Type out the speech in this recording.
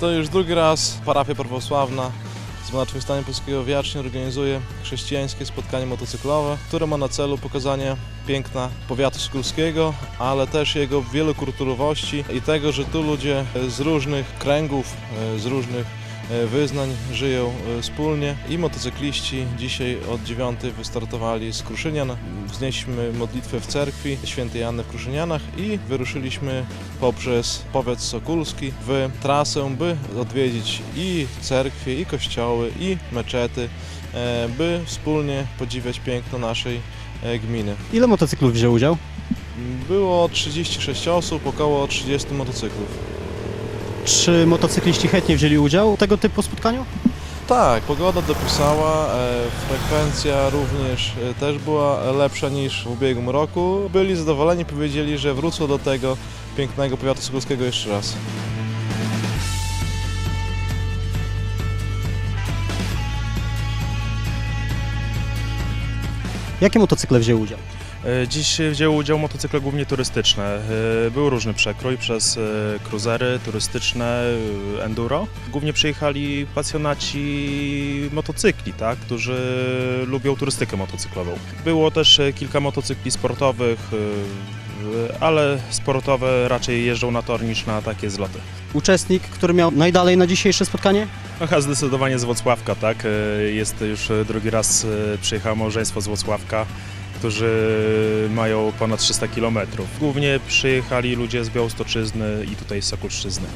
To już drugi raz parafia prawosławna z Monarchim Stanie Polskiego w Jacznie organizuje chrześcijańskie spotkanie motocyklowe, które ma na celu pokazanie piękna powiatu skulskiego, ale też jego wielokulturowości i tego, że tu ludzie z różnych kręgów, e, z różnych wyznań żyją e, wspólnie i motocykliści dzisiaj od 9 wystartowali z Kruszynian. Wznieśliśmy modlitwę w cerkwi świętej Anny w Kruszynianach i wyruszyliśmy poprzez powiat sokulski w trasę, by odwiedzić i cerkwie, i kościoły, i meczety, e, by wspólnie podziwiać piękno naszej e, gminy. Ile motocyklów wziął udział? Było 36 osób, około 30 motocyklów. Czy motocykliści chętnie wzięli udział w tego typu spotkaniu? Tak, pogoda dopisała, e, frekwencja również e, też była lepsza niż w ubiegłym roku. Byli zadowoleni, powiedzieli, że wrócą do tego pięknego powiatu sokolskiego jeszcze raz. Jakie motocykle wzięły udział? E, Dziś wzięły udział motocykle głównie turystyczne. E, Był różny przekrój przez e, cruisery turystyczne, enduro. Głównie przyjechali pasjonaci motocykli, tak, którzy lubią turystykę motocyklową. Było też kilka motocykli sportowych, ale sportowe raczej jeżdżą na tor niż na takie zloty. Uczestnik, który miał najdalej na dzisiejsze spotkanie? Aha, zdecydowanie z Włocławka, tak. Jest już drugi raz przyjechało małżeństwo z Włocławka, którzy mają ponad 300 km. Głównie przyjechali ludzie z Białostoczyzny i tutaj z Sokulszczyzny.